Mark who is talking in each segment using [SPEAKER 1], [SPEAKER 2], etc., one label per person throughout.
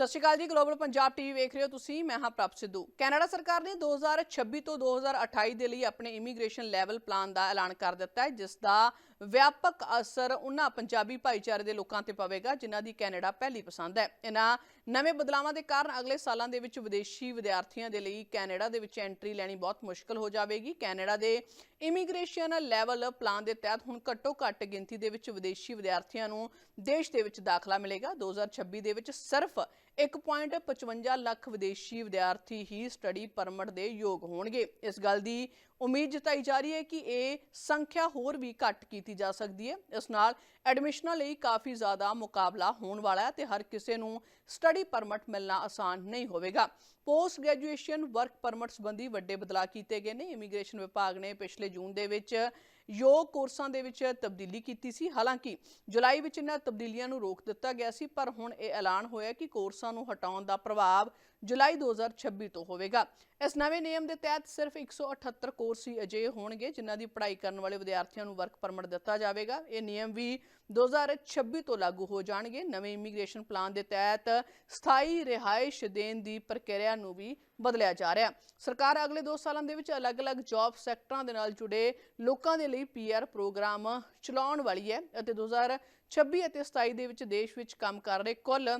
[SPEAKER 1] ਸਤਿ ਸ਼੍ਰੀ ਅਕਾਲ ਜੀ global Punjab TV ਵੇਖ ਰਹੇ ਹੋ ਤੁਸੀਂ, ਮੈਂ ਹਾਂ ਪ੍ਰਭ ਸਿੱਧੂ। ਕੈਨੇਡਾ ਸਰਕਾਰ ਨੇ 2026 ਤੋਂ 2028 ਦੇ ਲਈ ਆਪਣੇ ਇਮੀਗ੍ਰੇਸ਼ਨ ਲੈਵਲ ਪਲਾਨ ਦਾ ਐਲਾਨ ਕਰ ਦਿੱਤਾ ਹੈ, ਜਿਸ ਦਾ ਵਿਆਪਕ ਅਸਰ ਉਹਨਾਂ ਪੰਜਾਬੀ ਭਾਈਚਾਰੇ ਦੇ ਲੋਕਾਂ ਤੇ ਪਵੇਗਾ, ਜਿਨ੍ਹਾਂ ਦੀ ਕੈਨੇਡਾ ਪਹਿਲੀ ਪਸੰਦ ਹੈ। ਇਹਨਾਂ ਨਵੇਂ ਬਦਲਾਵਾਂ ਦੇ ਕਾਰਨ ਅਗਲੇ ਸਾਲਾਂ ਦੇ ਵਿੱਚ ਵਿਦੇਸ਼ੀ ਵਿਦਿਆਰਥੀਆਂ ਦੇ ਲਈ ਕੈਨੇਡਾ ਦੇ ਵਿੱਚ ਐਂਟਰੀ ਲੈਣੀ ਬਹੁਤ ਮੁਸ਼ਕਲ ਹੋ ਜਾਵੇਗੀ। ਕੈਨੇਡਾ ਦੇ ਇਮੀਗ੍ਰੇਸ਼ਨ ਲੈਵਲ ਪਲਾਨ ਦੇ ਤਹਿਤ ਹੁਣ ਘੱਟੋ ਘੱਟ ਗਿਣਤੀ ਦੇ ਵਿੱਚ ਵਿਦੇਸ਼ੀ ਵਿਦਿਆਰਥੀਆਂ ਨੂੰ ਦੇਸ਼ ਦੇ ਵਿੱਚ ਦਾਖਲਾ ਮਿਲੇਗਾ। 2026 ਦੇ ਵਿੱਚ ਸਿਰਫ 1.55 ਲੱਖ ਵਿਦੇਸ਼ੀ ਵਿਦਿਆਰਥੀ ਹੀ ਸਟੱਡੀ ਪਰਮਿਟ ਦੇ ਯੋਗ ਹੋਣਗੇ। ਇਸ ਗੱਲ ਦੀ ਉਮੀਦ ਜਤਾਈ ਜਾ ਰਹੀ ਹੈ ਕਿ ਇਹ ਸੰਖਿਆ ਹੋਰ ਵੀ ਘੱਟ ਕੀਤੀ ਜਾ ਸਕਦੀ ਹੈ। ਇਸ ਨਾਲ ਐਡਮਿਸ਼ਨਾਂ ਲਈ ਕਾਫੀ ਜ਼ਿਆਦਾ ਮੁਕਾਬਲਾ ਹੋਣ ਵਾਲਾ ਹੈ ਤੇ ਹਰ ਕਿਸੇ ਨੂੰ ਸਟੱਡੀ ਪਰਮਿਟ ਮਿਲਣਾ ਆਸਾਨ ਨਹੀਂ ਹੋਵੇਗਾ। ਪੋਸਟ ਗ੍ਰੈਜੂਏਸ਼ਨ ਵਰਕ ਪਰਮਿਟ ਸੰਬੰਧੀ ਵੱਡੇ ਬਦਲਾਅ ਕੀਤੇ ਗਏ ਨੇ। ਇਮੀਗ੍ਰੇਸ਼ਨ ਵਿਭਾਗ ਨੇ ਪਿਛਲੇ ਜੂਨ ਦੇ ਵਿੱਚ ਯੋਗ ਕੋਰਸਾਂ ਦੇ ਵਿੱਚ ਤਬਦੀਲੀ ਕੀਤੀ ਸੀ। ਹਾਲਾਂਕਿ ਜੁਲਾਈ ਵਿੱਚ ਇਹਨਾਂ ਤਬਦੀਲੀਆਂ ਨੂੰ ਰੋਕ ਦਿੱਤਾ ਗਿਆ ਸੀ, ਪਰ ਹੁਣ ਇਹ ਐਲਾਨ ਹੋਇਆ ਕਿ ਕੋਰਸਾਂ ਨੂੰ ਹਟਾਉਣ ਦਾ ਪ੍ਰਭਾਵ ਜੁਲਾਈ 2026 ਤੋਂ ਹੋਵੇਗਾ। ਇਸ ਨਵੇਂ ਨਿਯਮ ਦੇ ਤਹਿਤ ਸਿਰਫ 178 ਕੋਰਸ ਹੀ ਅਜਿਹੇ ਹੋਣਗੇ, ਜਿਨ੍ਹਾਂ ਦੀ ਪੜ੍ਹਾਈ ਕਰਨ ਵਾਲੇ ਵਿਦਿਆਰਥੀਆਂ ਨੂੰ ਵਰਕ ਪਰਮਿਟ ਦਿੱਤਾ ਜਾਵੇਗਾ। ਇਹ ਨਿਯਮ ਵੀ 2026 ਤੋਂ ਲਾਗੂ ਹੋ ਜਾਣਗੇ। ਨਵੇਂ ਇਮੀਗ੍ਰੇਸ਼ਨ ਪਲਾਨ ਦੇ ਤਹਿਤ ਸਥਾਈ ਰਿਹਾਇਸ਼ ਦੇਣ ਦੀ ਪ੍ਰਕਿਰਿਆ ਨੂੰ ਵੀ ਬਦਲਿਆ ਜਾ ਰਿਹਾ। ਸਰਕਾਰ ਅਗਲੇ 2 ਸਾਲਾਂ ਦੇ ਵਿੱਚ ਅਲੱਗ-ਅਲੱਗ ਜੌਬ ਸੈਕਟਰਾਂ ਦੇ ਨਾਲ ਜੁੜੇ ਲੋਕਾਂ ਦੇ ਲਈ ਪੀਆਰ ਪ੍ਰੋਗਰਾਮ ਚਲਾਉਣ ਵਾਲੀ ਹੈ ਅਤੇ 2026 ਅਤੇ 27 ਦੇ ਵਿੱਚ ਦੇਸ਼ ਵਿੱਚ ਕੰਮ ਕਰ ਰਹੇ ਕੁੱਲ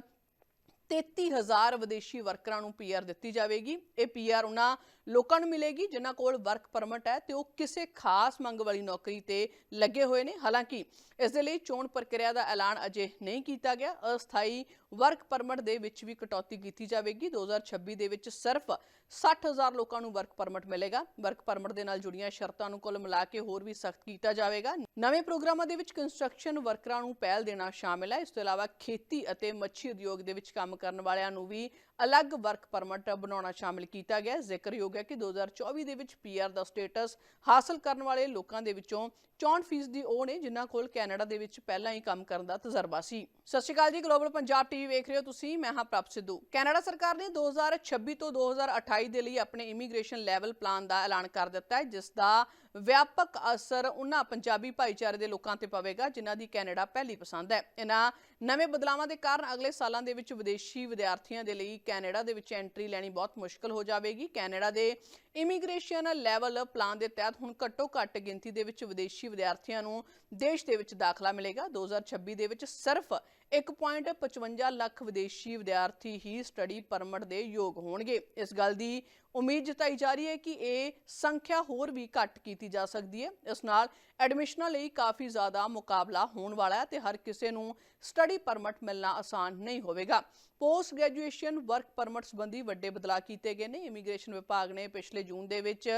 [SPEAKER 1] 33000 ਵਿਦੇਸ਼ੀ ਵਰਕਰਾਂ ਨੂੰ ਪੀਆਰ ਦਿੱਤੀ ਜਾਵੇਗੀ। ਇਹ ਪੀਆਰ ਉਹਨਾਂ ਲੋਕਾਂ ਨੂੰ ਮਿਲੇਗੀ, ਜਿਨ੍ਹਾਂ ਕੋਲ ਵਰਕ ਪਰਮਿਟ ਹੈ ਤੇ ਉਹ ਕਿਸੇ ਖਾਸ ਮੰਗ ਵਾਲੀ ਨੌਕਰੀ ਤੇ ਲੱਗੇ ਹੋਏ ਨੇ। ਹਾਲਾਂਕਿ ਇਸ ਦੇ ਲਈ ਚੋਣ ਪ੍ਰਕਿਰਿਆ ਦਾ ਐਲਾਨ ਅਜੇ ਨਹੀਂ ਕੀਤਾ ਗਿਆ। ਅਸਥਾਈ ਵਰਕ ਪਰਮਿਟ ਦੇ ਵਿੱਚ ਵੀ ਕਟੌਤੀ ਕੀਤੀ ਜਾਵੇਗੀ। 2026 ਦੇ ਵਿੱਚ ਸਿਰਫ 60000 ਲੋਕਾਂ ਨੂੰ ਵਰਕ ਪਰਮਿਟ ਮਿਲੇਗਾ। ਵਰਕ ਪਰਮਿਟ ਦੇ ਨਾਲ ਜੁੜੀਆਂ ਸ਼ਰਤਾਂ ਨੂੰ ਕੁੱਲ ਮਿਲਾ ਕੇ ਹੋਰ ਵੀ ਸਖਤ ਕੀਤਾ ਜਾਵੇਗਾ। ਨਵੇਂ ਪ੍ਰੋਗਰਾਮਾਂ ਦੇ ਵਿੱਚ ਕੰਸਟਰਕਸ਼ਨ ਵਰਕਰਾਂ ਨੂੰ ਪਹਿਲ ਦੇਣਾ ਸ਼ਾਮਿਲ ਹੈ। ਇਸ ਤੋਂ ਇਲਾਵਾ ਖੇਤੀ ਅਤੇ ਮੱਛੀ ਉਦਯੋਗ ਦੇ ਵਿੱਚ ਕੰਮ ਕਰਨ ਵਾਲਿਆਂ ਨੂੰ ਵੀ ਅਲੱਗ ਵਰਕ ਪਰਮਿਟ ਬਣਾਉਣਾ ਸ਼ਾਮਿਲ ਕੀਤਾ ਗਿਆ। ਜ਼ਿਕਰਯੋਗ ਹੈ ਕਿ 2024 ਦੇ ਵਿੱਚ ਪੀਆਰ ਦਾ ਸਟੇਟਸ ਹਾਸਲ ਕਰਨ ਵਾਲੇ ਲੋਕਾਂ ਦੇ ਵਿੱਚੋਂ 64% ਦੀ ਉਹ ਨੇ ਜਿਨ੍ਹਾਂ ਕੋਲ ਕੈਨੇਡਾ ਦੇ ਵਿੱਚ ਪਹਿਲਾਂ ਹੀ ਕੰਮ ਕਰਨ ਦਾ ਤਜਰਬਾ ਸੀ। ਸਤਿ ਸ਼੍ਰੀ ਅਕਾਲ ਜੀ ਗਲੋਬਲ ਪੰਜਾਬ ਟੀਵੀ ਵੇਖ ਰਹੇ ਹੋ ਤੁਸੀਂ, ਮੈਂ ਹਾਂ ਪ੍ਰਭ ਸਿੱਧੂ। ਕੈਨੇਡਾ ਸਰਕਾਰ ਨੇ 2026 ਤੋਂ 2028 ਦੇ ਲਈ ਆਪਣੇ ਇਮੀਗ੍ਰੇਸ਼ਨ ਲੈਵਲ ਪਲਾਨ ਦਾ ਐਲਾਨ ਕਰ ਦਿੱਤਾ ਹੈ, ਜਿਸ ਦਾ ਵਿਆਪਕ ਅਸਰ ਉਹਨਾਂ ਪੰਜਾਬੀ ਭਾਈਚਾਰੇ ਦੇ ਲੋਕਾਂ ਤੇ ਪਵੇਗਾ, ਜਿਨ੍ਹਾਂ ਦੀ ਕੈਨੇਡਾ ਪਹਿਲੀ ਪਸੰਦ ਹੈ। ਇਹਨਾਂ ਨਵੇਂ ਬਦਲਾਵਾਂ ਦੇ ਕਾਰਨ ਅਗਲੇ ਸਾਲਾਂ ਦੇ ਵਿੱਚ ਵਿਦੇਸ਼ੀ ਵਿਦਿਆਰਥੀਆਂ ਦੇ ਲਈ ਕੈਨੇਡਾ ਦੇ ਵਿੱਚ ਐਂਟਰੀ ਲੈਣੀ ਬਹੁਤ ਮੁਸ਼ਕਲ ਹੋ ਜਾਵੇਗੀ। ਕੈਨੇਡਾ ਦੇ ਇਮੀਗ੍ਰੇਸ਼ਨ ਲੈਵਲ ਪਲਾਨ ਦੇ ਤਹਿਤ ਹੁਣ ਘੱਟੋ ਘੱਟ ਗਿਣਤੀ ਦੇ ਵਿੱਚ ਵਿਦੇਸ਼ੀ ਵਿਦਿਆਰਥੀਆਂ ਨੂੰ ਦੇਸ਼ ਦੇ ਵਿੱਚ ਦਾਖਲਾ ਮਿਲੇਗਾ। 2026 ਦੇ ਵਿੱਚ ਸਿਰਫ 1.55 ਲੱਖ ਵਿਦੇਸ਼ੀ ਵਿਦਿਆਰਥੀ ਹੀ ਸਟੱਡੀ ਪਰਮਿਟ ਦੇ ਯੋਗ ਹੋਣਗੇ। ਇਸ ਗੱਲ ਦੀ ਉਮੀਦ ਜਤਾਈ ਜਾ ਰਹੀ ਹੈ ਕਿ ਇਹ ਸੰਖਿਆ ਹੋਰ ਵੀ ਘੱਟ ਕੀਤੀ ਜਾ ਸਕਦੀ ਹੈ। ਇਸ ਨਾਲ ਐਡਮਿਸ਼ਨਾਂ ਲਈ ਕਾਫੀ ਜ਼ਿਆਦਾ ਮੁਕਾਬਲਾ ਹੋਣ ਵਾਲਾ ਹੈ ਤੇ ਹਰ ਕਿਸੇ ਨੂੰ ਸਟੱਡੀ ਪਰਮਿਟ ਮਿਲਣਾ ਆਸਾਨ ਨਹੀਂ ਹੋਵੇਗਾ। ਪੋਸਟ ਗ੍ਰੈਜੂਏਸ਼ਨ ਵਰਕ ਪਰਮਿਟ ਸੰਬੰਧੀ ਵੱਡੇ ਬਦਲਾਅ ਕੀਤੇ ਗਏ ਨੇ। ਇਮੀਗ੍ਰੇਸ਼ਨ ਵਿਭਾਗ ਨੇ ਪਿਛਲੇ ਜੂਨ ਦੇ ਵਿੱਚ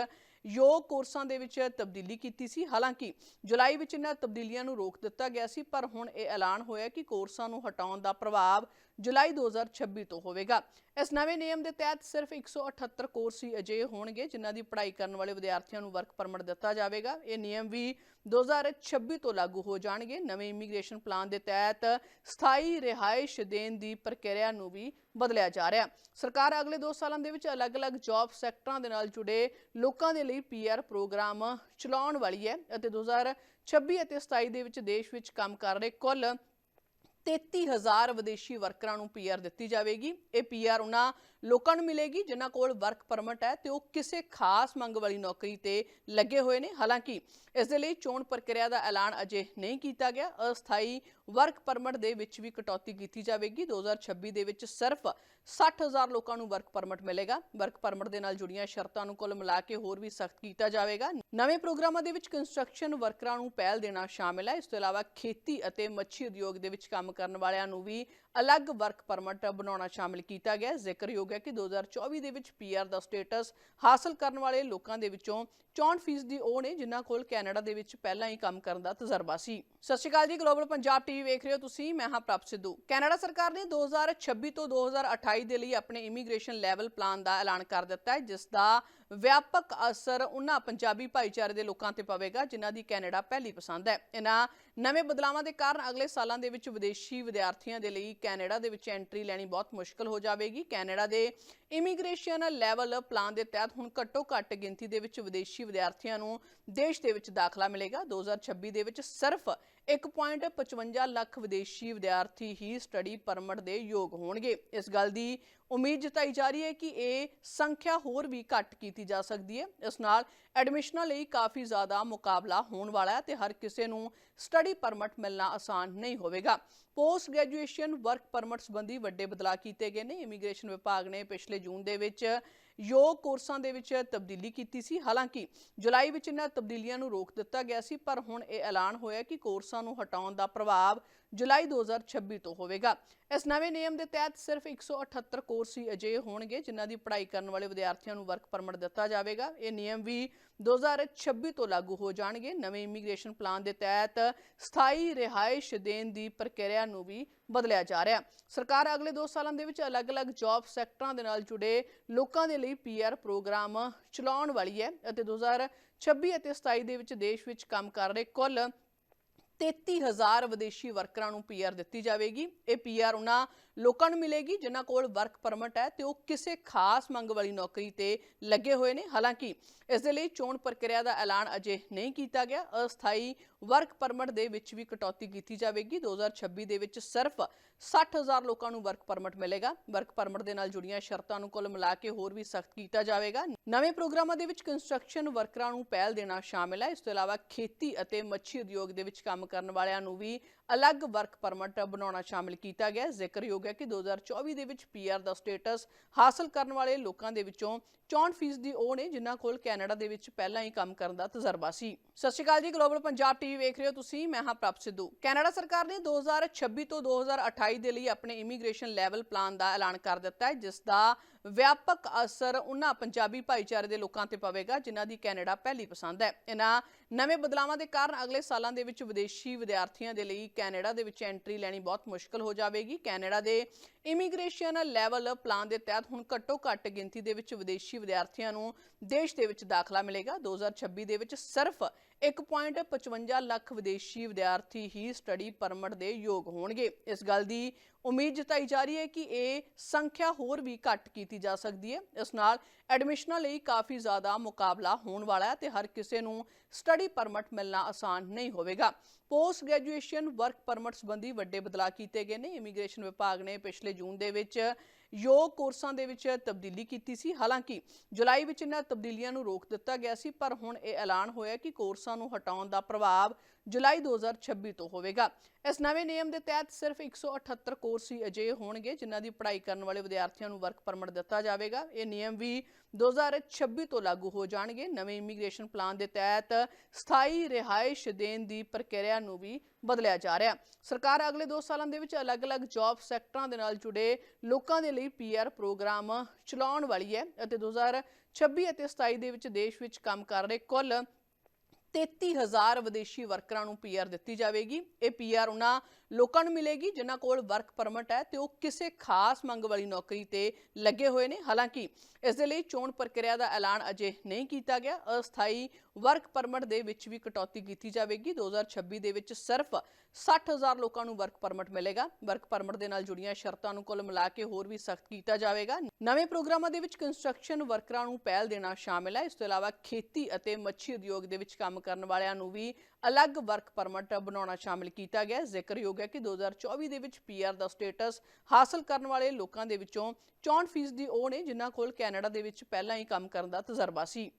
[SPEAKER 1] ਯੋਗ ਕੋਰਸਾਂ ਦੇ ਵਿੱਚ ਤਬਦੀਲੀ ਕੀਤੀ ਸੀ। ਹਾਲਾਂਕਿ ਜੁਲਾਈ ਵਿੱਚ ਇਹਨਾਂ ਤਬਦੀਲੀਆਂ ਨੂੰ ਰੋਕ ਦਿੱਤਾ ਗਿਆ ਸੀ, ਪਰ ਹੁਣ ਇਹ ਐਲਾਨ ਹੋਇਆ ਕਿ ਕੋਰਸਾਂ ਨੂੰ ਹਟਾਉਣ ਦਾ ਪ੍ਰਭਾਵ ਜੁਲਾਈ 2026 ਤੋਂ ਹੋਵੇਗਾ। ਇਸ ਨਵੇਂ ਨਿਯਮ ਦੇ ਤਹਿਤ ਸਿਰਫ 178 ਕੋਰਸ ਹੀ ਅਜਿਹੇ ਹੋਣਗੇ, ਜਿਨ੍ਹਾਂ ਦੀ ਪੜ੍ਹਾਈ ਕਰਨ ਵਾਲੇ ਵਿਦਿਆਰਥੀਆਂ ਨੂੰ ਵਰਕ ਪਰਮਿਟ ਦਿੱਤਾ ਜਾਵੇਗਾ। ਇਹ ਨਿਯਮ ਵੀ 2026 ਤੋਂ ਲਾਗੂ ਹੋ ਜਾਣਗੇ। ਨਵੇਂ ਇਮੀਗ੍ਰੇਸ਼ਨ ਪਲਾਨ ਦੇ ਤਹਿਤ ਸਥਾਈ ਰਿਹਾਇਸ਼ ਦੇਣ ਦੀ ਪ੍ਰਕਿਰਿਆ ਨੂੰ ਵੀ ਬਦਲਿਆ ਜਾ ਰਿਹਾ। ਸਰਕਾਰ ਅਗਲੇ 2 ਸਾਲਾਂ ਦੇ ਵਿੱਚ ਅਲੱਗ-ਅਲੱਗ ਜੌਬ ਸੈਕਟਰਾਂ ਦੇ ਨਾਲ ਜੁੜੇ ਲੋਕਾਂ ਦੇ ਲਈ ਪੀਆਰ ਪ੍ਰੋਗਰਾਮ ਚਲਾਉਣ ਵਾਲੀ ਹੈ ਅਤੇ 2026 ਅਤੇ 27 ਦੇ ਵਿੱਚ ਦੇਸ਼ ਵਿੱਚ ਕੰਮ ਕਰ ਰਹੇ ਕੁੱਲ 33000 ਵਿਦੇਸ਼ੀ ਵਰਕਰਾਂ ਨੂੰ ਪੀਆਰ ਦਿੱਤੀ ਜਾਵੇਗੀ। ਇਹ ਪੀਆਰ ਉਹਨਾਂ ਲੋਕਾਂ ਨੂੰ ਮਿਲੇਗੀ ਜਿਨ੍ਹਾਂ ਕੋਲ ਵਰਕ ਪਰਮਿਟ ਹੈ ਤੇ ਉਹ ਕਿਸੇ ਖਾਸ ਮੰਗ ਵਾਲੀ ਨੌਕਰੀ ਤੇ ਲੱਗੇ ਹੋਏ ਨੇ। ਹਾਲਾਂਕਿ ਇਸ ਦੇ ਲਈ ਚੋਣ ਪ੍ਰਕਿਰਿਆ ਦਾ ਐਲਾਨ ਅਜੇ ਨਹੀਂ ਕੀਤਾ ਗਿਆ। ਅਸਥਾਈ ਵਰਕ ਪਰਮਿਟ ਦੇ ਵਿੱਚ ਵੀ ਕਟੌਤੀ ਕੀਤੀ ਜਾਵੇਗੀ। 2026 ਦੇ ਵਿੱਚ ਸਿਰਫ 60000 ਲੋਕਾਂ ਨੂੰ ਵਰਕ ਪਰਮਿਟ ਮਿਲੇਗਾ। ਵਰਕ ਪਰਮਿਟ ਦੇ ਨਾਲ ਜੁੜੀਆਂ ਸ਼ਰਤਾਂ ਨੂੰ ਕੁੱਲ ਮਿਲਾ ਕੇ ਹੋਰ ਵੀ ਸਖਤ ਕੀਤਾ ਜਾਵੇਗਾ। ਨਵੇਂ ਪ੍ਰੋਗਰਾਮਾਂ ਦੇ ਵਿੱਚ ਕੰਸਟਰਕਸ਼ਨ ਵਰਕਰਾਂ ਨੂੰ ਪਹਿਲ ਦੇਣਾ ਸ਼ਾਮਿਲ ਹੈ। ਇਸ ਤੋਂ ਇਲਾਵਾ ਖੇਤੀ ਅਤੇ ਮੱਛੀ ਉਦਯੋਗ ਦੇ ਵਿੱਚ ਕੰਮ ਕਰਨ ਵਾਲਿਆਂ ਨੂੰ ਵੀ ਅਲੱਗ ਵਰਕ ਪਰਮਿਟ ਬਣਾਉਣਾ ਸ਼ਾਮਿਲ ਕੀਤਾ ਗਿਆ। ਜ਼ਿਕਰਯੋਗ ਹੈ ਕਿ 2024 ਦੇ ਵਿੱਚ ਪੀਆਰ ਦਾ ਸਟੇਟਸ ਹਾਸਲ ਕਰਨ ਵਾਲੇ ਲੋਕਾਂ ਦੇ ਵਿੱਚੋਂ 64% ਦੀ ਉਹ ਨੇ, ਜਿਨ੍ਹਾਂ ਕੋਲ ਕੈਨੇਡਾ ਦੇ ਵਿੱਚ ਪਹਿਲਾਂ ਹੀ ਕੰਮ ਕਰਨ ਦਾ ਤਜਰਬਾ ਸੀ। ਸਤਿ ਸ਼੍ਰੀ ਅਕਾਲ ਜੀ ਗਲੋਬਲ ਪੰਜਾਬ ਟੀਵੀ ਵੇਖ ਰਹੇ ਹੋ ਤੁਸੀਂ, ਮੈਂ ਹਾਂ ਪ੍ਰਭ ਸਿੱਧੂ। ਕੈਨੇਡਾ ਸਰਕਾਰ ਨੇ 2026 ਤੋਂ 2028 ਦੇ ਲਈ ਆਪਣੇ ਇਮੀਗ੍ਰੇਸ਼ਨ ਲੈਵਲ ਪਲਾਨ ਦਾ ਐਲਾਨ ਕਰ ਦਿੱਤਾ ਹੈ, ਜਿਸ ਦਾ ਵਿਆਪਕ ਅਸਰ ਉਹਨਾਂ ਪੰਜਾਬੀ ਭਾਈਚਾਰੇ ਦੇ ਲੋਕਾਂ ਤੇ ਪਵੇਗਾ, ਜਿਨ੍ਹਾਂ ਦੀ ਕੈਨੇਡਾ ਪਹਿਲੀ ਪਸੰਦ ਹੈ। ਇਹਨਾਂ ਨਵੇਂ ਬਦਲਾਵਾਂ ਦੇ ਕਾਰਨ ਅਗਲੇ ਸਾਲਾਂ ਦੇ ਵਿੱਚ ਵਿਦੇਸ਼ੀ ਵਿਦਿਆਰਥੀਆਂ ਦੇ ਲਈ ਕੈਨੇਡਾ ਦੇ ਵਿੱਚ ਐਂਟਰੀ ਲੈਣੀ ਬਹੁਤ ਮੁਸ਼ਕਲ ਹੋ ਜਾਵੇਗੀ। ਕੈਨੇਡਾ ਦੇ ਇਮੀਗ੍ਰੇਸ਼ਨ ਲੈਵਲ ਪਲਾਨ ਦੇ ਤਹਿਤ ਹੁਣ ਘੱਟੋ ਘੱਟ ਗਿਣਤੀ ਦੇ ਵਿੱਚ ਵਿਦੇਸ਼ੀ ਵਿਦਿਆਰਥੀਆਂ ਨੂੰ ਦੇਸ਼ ਦੇ ਵਿੱਚ ਦਾਖਲਾ ਮਿਲੇਗਾ। 2026 ਦੇ ਵਿੱਚ ਸਿਰਫ 1.55 ਲੱਖ ਵਿਦੇਸ਼ੀ ਵਿਦਿਆਰਥੀ ਹੀ ਸਟੱਡੀ ਪਰਮਿਟ ਦੇ ਯੋਗ ਹੋਣਗੇ। ਇਸ ਗੱਲ ਦੀ ਉਮੀਦ ਜਤਾਈ ਜਾ ਰਹੀ ਹੈ ਕਿ ਇਹ ਸੰਖਿਆ ਹੋਰ ਵੀ ਘੱਟ ਕੀਤੀ ਜਾ ਸਕਦੀ ਹੈ। ਇਸ ਨਾਲ ਐਡਮਿਸ਼ਨਾਂ ਲਈ ਕਾਫੀ ਜ਼ਿਆਦਾ ਮੁਕਾਬਲਾ ਹੋਣ ਵਾਲਾ ਹੈ ਤੇ ਹਰ ਕਿਸੇ ਨੂੰ ਸਟੱਡੀ ਪਰਮਿਟ ਮਿਲਣਾ ਆਸਾਨ ਨਹੀਂ ਹੋਵੇਗਾ। ਪੋਸਟ ਗ੍ਰੈਜੂਏਸ਼ਨ ਵਰਕ ਪਰਮਿਟ ਸੰਬੰਧੀ ਵੱਡੇ ਬਦਲਾਅ ਕੀਤੇ ਗਏ ਨੇ। ਇਮੀਗ੍ਰੇਸ਼ਨ ਵਿਭਾਗ ਨੇ ਪਿਛਲੇ ਜੂਨ ਦੇ ਵਿੱਚ ਯੋਗ ਕੋਰਸਾਂ ਦੇ ਵਿੱਚ ਤਬਦੀਲੀ ਕੀਤੀ ਸੀ। ਹਾਲਾਂਕਿ ਜੁਲਾਈ ਵਿੱਚ ਇਹਨਾਂ ਤਬਦੀਲੀਆਂ ਨੂੰ ਰੋਕ ਦਿੱਤਾ ਗਿਆ ਸੀ, ਪਰ ਹੁਣ ਇਹ ਐਲਾਨ ਹੋਇਆ ਕਿ ਕੋਰਸ ਨੂੰ ਹਟਾਉਣ ਦਾ ਪ੍ਰਭਾਵ ਜੁਲਾਈ 2026 ਤੋਂ ਹੋਵੇਗਾ। ਇਸ ਨਵੇਂ ਨਿਯਮ ਦੇ ਤਹਿਤ ਸਿਰਫ 178 ਕੋਰਸ ਹੀ ਅਜਿਹੇ ਹੋਣਗੇ, ਜਿਨ੍ਹਾਂ ਦੀ ਪੜ੍ਹਾਈ ਕਰਨ ਵਾਲੇ ਵਿਦਿਆਰਥੀਆਂ ਨੂੰ ਵਰਕ ਪਰਮਿਟ ਦਿੱਤਾ ਜਾਵੇਗਾ। ਇਹ ਨਿਯਮ ਵੀ 2026 ਤੋਂ ਲਾਗੂ ਹੋ ਜਾਣਗੇ। ਨਵੇਂ ਇਮੀਗ੍ਰੇਸ਼ਨ ਪਲਾਨ ਦੇ ਤਹਿਤ ਸਥਾਈ ਰਿਹਾਇਸ਼ ਦੇਣ ਦੀ ਪ੍ਰਕਿਰਿਆ ਨੂੰ ਵੀ ਬਦਲਿਆ ਜਾ ਰਿਹਾ। ਸਰਕਾਰ ਅਗਲੇ 2 ਸਾਲਾਂ ਦੇ ਵਿੱਚ ਅਲੱਗ-ਅਲੱਗ ਜੌਬ ਸੈਕਟਰਾਂ ਦੇ ਨਾਲ ਜੁੜੇ ਲੋਕਾਂ ਦੇ ਲਈ ਪੀਆਰ ਪ੍ਰੋਗਰਾਮ ਚਲਾਉਣ ਵਾਲੀ ਹੈ ਅਤੇ 2026 ਅਤੇ 27 ਦੇ ਵਿੱਚ ਦੇਸ਼ ਵਿੱਚ ਕੰਮ ਕਰ ਰਹੇ ਕੁੱਲ 33000 ਵਿਦੇਸ਼ੀ ਵਰਕਰਾਂ ਨੂੰ ਪੀਆਰ ਦਿੱਤੀ ਜਾਵੇਗੀ। ਇਹ ਪੀਆਰ ਉਹਨਾਂ ਲੋਕਾਂ ਨੂੰ ਮਿਲੇਗੀ, ਜਿਨ੍ਹਾਂ ਕੋਲ ਵਰਕ ਪਰਮਿਟ ਹੈ ਤੇ ਉਹ ਕਿਸੇ ਖਾਸ ਮੰਗ ਵਾਲੀ ਨੌਕਰੀ ਤੇ ਲੱਗੇ ਹੋਏ ਨੇ। ਹਾਲਾਂਕਿ ਇਸ ਦੇ ਲਈ ਚੋਣ ਪ੍ਰਕਿਰਿਆ ਦਾ ਐਲਾਨ ਅਜੇ ਨਹੀਂ ਕੀਤਾ ਗਿਆ। ਅਸਥਾਈ ਵਰਕ ਪਰਮਿਟ ਦੇ ਵਿੱਚ ਵੀ ਕਟੌਤੀ ਕੀਤੀ ਜਾਵੇਗੀ। 2026 ਦੇ ਵਿੱਚ ਸਿਰਫ 60000 ਲੋਕਾਂ ਨੂੰ ਵਰਕ ਪਰਮਿਟ ਮਿਲੇਗਾ। ਵਰਕ ਪਰਮਿਟ ਦੇ ਨਾਲ ਜੁੜੀਆਂ ਸ਼ਰਤਾਂ ਨੂੰ ਕੁੱਲ ਮਿਲਾ ਕੇ ਹੋਰ ਵੀ ਸਖਤ ਕੀਤਾ ਜਾਵੇਗਾ। ਨਵੇਂ ਪ੍ਰੋਗਰਾਮਾਂ ਦੇ ਵਿੱਚ ਕੰਸਟਰਕਸ਼ਨ ਵਰਕਰਾਂ ਨੂੰ ਪਹਿਲ ਦੇਣਾ ਸ਼ਾਮਿਲ ਹੈ। ਇਸ ਤੋਂ ਇਲਾਵਾ ਖੇਤੀ ਅਤੇ ਮੱਛੀ ਉਦਯੋਗ ਦੇ ਵਿੱਚ ਕੰਮ ਕਰਨ ਵਾਲਿਆਂ ਨੂੰ ਵੀ ਅਲੱਗ ਵਰਕ ਪਰਮਿਟ ਬਣਾਉਣਾ ਸ਼ਾਮਿਲ ਕੀਤਾ ਗਿਆ। ਜ਼ਿਕਰਯੋਗ ਜ਼ਿਕਰਯੋਗ ਹੈ ਕਿ 2024 ਦੇ ਵਿੱਚ ਪੀਆਰ ਦਾ ਸਟੇਟਸ ਹਾਸਲ ਕਰਨ ਵਾਲੇ ਲੋਕਾਂ ਦੇ ਵਿੱਚੋਂ 64% ਦੀ ਉਹ ਨੇ, ਜਿਨ੍ਹਾਂ ਕੋਲ ਕੈਨੇਡਾ ਦੇ ਵਿੱਚ ਪਹਿਲਾਂ ਹੀ ਕੰਮ ਕਰਨ ਦਾ ਤਜਰਬਾ ਸੀ। ਸਤਿ ਸ਼੍ਰੀ ਅਕਾਲ ਜੀ ਗਲੋਬਲ ਪੰਜਾਬ ਟੀਵੀ ਵੇਖ ਰਹੇ ਹੋ ਤੁਸੀਂ, ਮੈਂ ਹਾਂ ਪ੍ਰਭ ਸਿੱਧੂ। ਕੈਨੇਡਾ ਸਰਕਾਰ ਨੇ 2026 ਤੋਂ 2028 ਦੇ ਲਈ ਆਪਣੇ ਇਮੀਗ੍ਰੇਸ਼ਨ ਲੈਵਲ ਪਲਾਨ ਦਾ ਐਲਾਨ ਕਰ ਦਿੱਤਾ ਹੈ, ਜਿਸ ਦਾ ਵਿਆਪਕ ਅਸਰ ਉਹਨਾਂ ਪੰਜਾਬੀ ਭਾਈਚਾਰੇ ਦੇ ਲੋਕਾਂ ਤੇ ਪਵੇਗਾ, ਜਿਨ੍ਹਾਂ ਦੀ ਕੈਨੇਡਾ ਪਹਿਲੀ ਪਸੰਦ ਹੈ। ਇਹਨਾਂ ਨਵੇਂ ਬਦਲਾਵਾਂ ਦੇ ਕਾਰਨ ਅਗਲੇ ਸਾਲਾਂ ਦੇ ਵਿੱਚ ਵਿਦੇਸ਼ੀ ਵਿਦਿਆਰਥੀਆਂ ਦੇ ਲਈ ਕੈਨੇਡਾ ਦੇ ਵਿੱਚ ਐਂਟਰੀ ਲੈਣੀ ਬਹੁਤ ਮੁਸ਼ਕਲ ਹੋ ਜਾਵੇਗੀ। ਕੈਨੇਡਾ ਦੇ ਇਮੀਗ੍ਰੇਸ਼ਨ ਲੈਵਲ ਪਲਾਨ ਦੇ ਤਹਿਤ ਹੁਣ ਘੱਟੋ ਘੱਟ ਗਿਣਤੀ ਦੇ ਵਿੱਚ ਵਿਦੇਸ਼ੀ ਵਿਦਿਆਰਥੀਆਂ ਨੂੰ ਦੇਸ਼ ਦੇ ਵਿੱਚ ਦਾਖਲਾ ਮਿਲੇਗਾ। 2026 ਦੇ ਵਿੱਚ ਸਿਰਫ 1.55 ਲੱਖ ਵਿਦੇਸ਼ੀ ਵਿਦਿਆਰਥੀ ਹੀ ਸਟੱਡੀ ਪਰਮਿਟ ਦੇ ਯੋਗ ਹੋਣਗੇ। ਇਸ ਗੱਲ ਦੀ ਉਮੀਦ ਜਤਾਈ ਜਾ ਰਹੀ ਹੈ ਕਿ ਇਹ ਸੰਖਿਆ ਹੋਰ ਵੀ ਘੱਟ ਕੀਤੀ ਜਾ ਸਕਦੀ ਹੈ। ਇਸ ਨਾਲ ਐਡਮਿਸ਼ਨਾਂ ਲਈ ਕਾਫੀ ਜ਼ਿਆਦਾ ਮੁਕਾਬਲਾ ਹੋਣ ਵਾਲਾ ਹੈ ਤੇ ਹਰ ਕਿਸੇ ਨੂੰ ਸਟੱਡੀ ਪਰਮਿਟ ਮਿਲਣਾ ਆਸਾਨ ਨਹੀਂ ਹੋਵੇਗਾ। ਪੋਸਟ ਗ੍ਰੈਜੂਏਸ਼ਨ ਵਰਕ ਪਰਮਿਟ ਸੰਬੰਧੀ ਵੱਡੇ ਬਦਲਾਅ ਕੀਤੇ ਗਏ ਨੇ। ਇਮੀਗ੍ਰੇਸ਼ਨ ਵਿਭਾਗ ਨੇ ਪਿਛਲੇ ਜੂਨ ਦੇ ਵਿੱਚ ਯੋਗ ਕੋਰਸਾਂ ਦੇ ਵਿੱਚ ਤਬਦੀਲੀ ਕੀਤੀ ਸੀ। ਹਾਲਾਂਕਿ ਜੁਲਾਈ ਵਿੱਚ ਇਹਨਾਂ ਤਬਦੀਲੀਆਂ ਨੂੰ ਰੋਕ ਦਿੱਤਾ ਗਿਆ ਸੀ, ਪਰ ਹੁਣ ਇਹ ਐਲਾਨ ਹੋਇਆ ਕਿ ਕੋਰਸਾਂ ਨੂੰ ਹਟਾਉਣ ਦਾ ਪ੍ਰਭਾਵ ਜੁਲਾਈ 2026 ਤੋਂ ਹੋਵੇਗਾ। ਇਸ ਨਵੇਂ ਨਿਯਮ ਦੇ ਤਹਿਤ ਸਿਰਫ 178 ਕੋਰਸ ਹੀ ਅਜਿਹੇ ਹੋਣਗੇ, ਜਿਨ੍ਹਾਂ ਦੀ ਪੜ੍ਹਾਈ ਕਰਨ ਵਾਲੇ ਵਿਦਿਆਰਥੀਆਂ ਨੂੰ ਵਰਕ ਪਰਮਿਟ ਦਿੱਤਾ ਜਾਵੇਗਾ। ਇਹ ਨਿਯਮ ਵੀ 2026 ਤੋਂ ਲਾਗੂ ਹੋ ਜਾਣਗੇ। ਨਵੇਂ ਇਮੀਗ੍ਰੇਸ਼ਨ ਪਲਾਨ ਦੇ ਤਹਿਤ ਸਥਾਈ ਰਿਹਾਇਸ਼ ਦੇਣ ਦੀ ਪ੍ਰਕਿਰਿਆ ਨੂੰ ਵੀ ਬਦਲਿਆ ਜਾ ਰਿਹਾ। ਸਰਕਾਰ ਅਗਲੇ 2 ਸਾਲਾਂ ਦੇ ਵਿੱਚ ਅਲੱਗ-ਅਲੱਗ ਜੌਬ ਸੈਕਟਰਾਂ ਦੇ ਨਾਲ ਜੁੜੇ ਲੋਕਾਂ ਦੇ ਲਈ ਪੀਆਰ ਪ੍ਰੋਗਰਾਮ ਚਲਾਉਣ ਵਾਲੀ ਹੈ ਅਤੇ 2026 ਅਤੇ 27 ਦੇ ਵਿੱਚ ਦੇਸ਼ ਵਿੱਚ ਕੰਮ ਕਰ ਰਹੇ ਕੁੱਲ 33000 ਵਿਦੇਸ਼ੀ ਵਰਕਰਾਂ ਨੂੰ ਪੀਆਰ ਦਿੱਤੀ ਜਾਵੇਗੀ। ਇਹ ਪੀਆਰ ਉਹਨਾਂ ਲੋਕਾਂ ਨੂੰ ਮਿਲੇਗੀ, ਜਿਨ੍ਹਾਂ ਕੋਲ ਵਰਕ ਪਰਮਿਟ ਹੈ ਤੇ ਉਹ ਕਿਸੇ ਖਾਸ ਮੰਗ ਵਾਲੀ ਨੌਕਰੀ ਤੇ ਲੱਗੇ ਹੋਏ ਨੇ। ਹਾਲਾਂਕਿ ਇਸ ਦੇ ਲਈ ਚੋਣ ਪ੍ਰਕਿਰਿਆ ਦਾ ਐਲਾਨ ਅਜੇ ਨਹੀਂ ਕੀਤਾ ਗਿਆ। ਅਸਥਾਈ ਵਰਕ ਪਰਮਿਟ ਦੇ ਵਿੱਚ ਵੀ ਕਟੌਤੀ ਕੀਤੀ ਜਾਵੇਗੀ। 2026 ਦੇ ਵਿੱਚ ਸਿਰਫ 60000 ਲੋਕਾਂ ਨੂੰ ਵਰਕ ਪਰਮਿਟ ਮਿਲੇਗਾ। ਵਰਕ ਪਰਮਿਟ ਦੇ ਨਾਲ ਜੁੜੀਆਂ ਸ਼ਰਤਾਂ ਨੂੰ ਕੁੱਲ ਮਿਲਾ ਕੇ ਹੋਰ ਵੀ ਸਖਤ ਕੀਤਾ ਜਾਵੇਗਾ। ਨਵੇਂ ਪ੍ਰੋਗਰਾਮਾਂ ਦੇ ਵਿੱਚ ਕੰਸਟਰਕਸ਼ਨ ਵਰਕਰਾਂ ਨੂੰ ਪਹਿਲ ਦੇਣਾ ਸ਼ਾਮਿਲ ਹੈ। ਇਸ ਤੋਂ ਇਲਾਵਾ ਖੇਤੀ ਅਤੇ ਮੱਛੀ ਉਦਯੋਗ ਦੇ ਵਿੱਚ ਕੰਮ ਕਰਨ ਵਾਲਿਆਂ ਨੂੰ ਵੀ ਅਲੱਗ ਵਰਕ ਪਰਮਿਟ ਬਣਾਉਣਾ ਸ਼ਾਮਿਲ ਕੀਤਾ ਗਿਆ। ਜ਼ਿਕਰਯੋਗ ਹੈ ਕਿ 2024 ਦੇ ਵਿੱਚ ਪੀਆਰ ਦਾ ਸਟੇਟਸ ਹਾਸਲ ਕਰਨ ਵਾਲੇ ਲੋਕਾਂ ਦੇ ਵਿੱਚੋਂ 64% ਦੀ ਉਹ ਨੇ, ਜਿਨ੍ਹਾਂ ਕੋਲ ਕੈਨੇਡਾ ਦੇ ਵਿੱਚ ਪਹਿਲਾਂ ਹੀ ਕੰਮ ਕਰਨ ਦਾ ਤਜਰਬਾ ਸੀ।